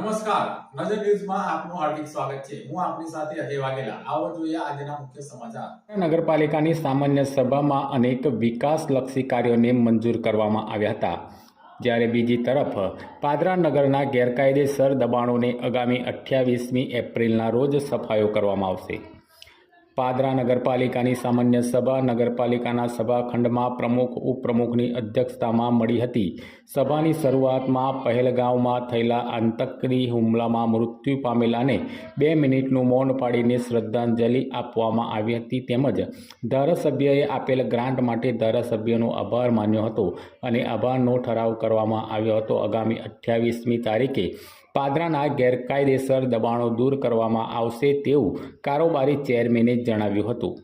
નમસ્કાર. નજર ન્યૂઝમાં આપનું હાર્દિક સ્વાગત છે. હું આપની સાથે અજય વાઘેલા. આવો જોઈએ આજના મુખ્ય સમાચાર. નગરપાલિકાની સામાન્ય સભામાં અનેક વિકાસલક્ષી કાર્યોને મંજૂર કરવામાં આવ્યા હતા. જ્યારે બીજી તરફ પાદરા નગરના ગેરકાયદેસર દબાણોને આગામી અઠ્યાવીસમી એપ્રિલના રોજ સફાયો કરવામાં આવશે. પાદરા નગરપાલિકાની સામાન્ય સભા નગરપાલિકાના સભાખંડમાં પ્રમુખ, ઉપપ્રમુખની અધ્યક્ષતામાં મળી હતી. સભાની શરૂઆતમાં પહેલગાંવમાં થયેલા આતંકી હુમલામાં મૃત્યુ પામેલાને બે મિનિટનું મૌન પાડીને શ્રદ્ધાંજલિ આપવામાં આવી હતી તેમજ ધારાસભ્યએ આપેલ ગ્રાન્ટ માટે ધારાસભ્યનો આભાર માન્યો હતો અને આભારનો ઠરાવ કરવામાં આવ્યો હતો. આગામી અઠ્યાવીસમી તારીખે પાદરાના ગેરકાયદેસર દબાણો દૂર કરવામાં આવશે તેવું કારોબારી ચેરમેને જણાવ્યું હતું.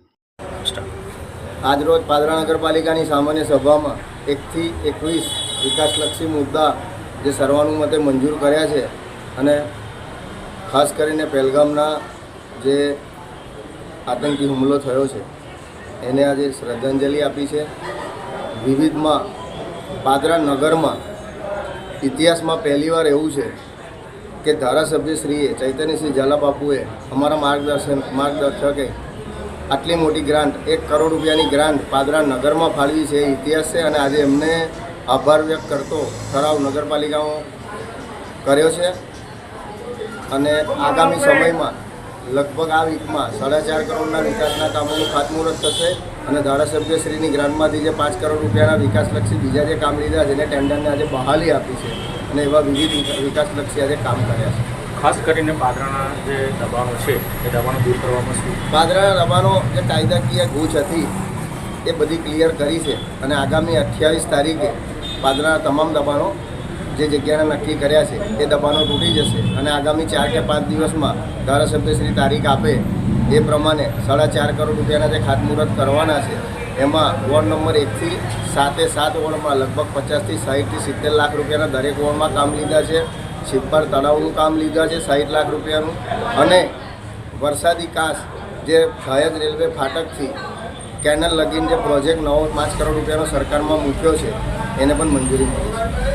આજરોજ પાદરા નગરપાલિકાની સામાન્ય સભામાં એકથી એકવીસ વિકાસલક્ષી મુદ્દા જે સર્વાનુમતે મંજૂર કર્યા છે અને ખાસ કરીને પહેલગામના જે આતંકી હુમલો થયો છે, એને આજે શ્રદ્ધાંજલિ આપી છે. વિવિધમાં પાદરા નગરમાં ઇતિહાસમાં પહેલીવાર એવું છે કે ધારાસભ્યશ્રીએ ચૈતન્યસિંહ ઝાલાબાપુએ અમારા માર્ગદર્શન, માર્ગદર્શકે આટલી મોટી ગ્રાન્ટ, એક કરોડ રૂપિયાની ગ્રાન્ટ પાદરા નગરમાં ફાળવી છે. એ ઇતિહાસ છે અને આજે એમને આભાર વ્યક્ત કરતો ઠરાવ નગરપાલિકાઓ કર્યો છે. અને આગામી સમયમાં લગભગ આ વીકમાં સાડા ચાર કરોડના વિકાસના કામોનું ખાતમુહૂર્ત થશે અને ધારાસભ્યશ્રીની ગ્રાન્ટમાંથી જે પાંચ કરોડ રૂપિયાના વિકાસલક્ષી બીજા જે કામ લીધા છે એને ટેન્ડરને આજે બહાલી આપી છે અને એવા વિવિધ વિકા- વિકાસલક્ષી આજે કામ કર્યા છે. ખાસ કરીને પાદરાના જે દબાણો છે એ દબાણો દૂર કરવામાં શું? પાદરાના દબાણો જે કાયદાકીય ગૂંચ હતી એ બધી ક્લિયર કરી છે અને આગામી અઠ્યાવીસ તારીખે પાદરાના તમામ દબાણો જે જગ્યાના નક્કી કર્યા છે એ દબાણો તૂટી જશે અને આગામી ચાર કે પાંચ દિવસમાં ધારાસભ્યશ્રી તારીખ આપે એ પ્રમાણે સાડા ચાર કરોડ રૂપિયાના જે ખાતમુહૂર્ત કરવાના છે એમાં વોર્ડ નંબર એકથી સાતે સાત વોર્ડમાં લગભગ પચાસથી સાહીઠથી સિત્તેર લાખ રૂપિયાના દરેક વોર્ડમાં કામ લીધા છે. છિપ્પર તળાવનું કામ લીધા છે સાઠ લાખ રૂપિયાનું. અને વરસાદી કાશ જે સયાજ રેલવે ફાટકથી કેનલ લગીન જે પ્રોજેક્ટ નવો પાંચ કરોડ રૂપિયાનો સરકારમાં મૂક્યો છે, એને પણ મંજૂરી મળી છે.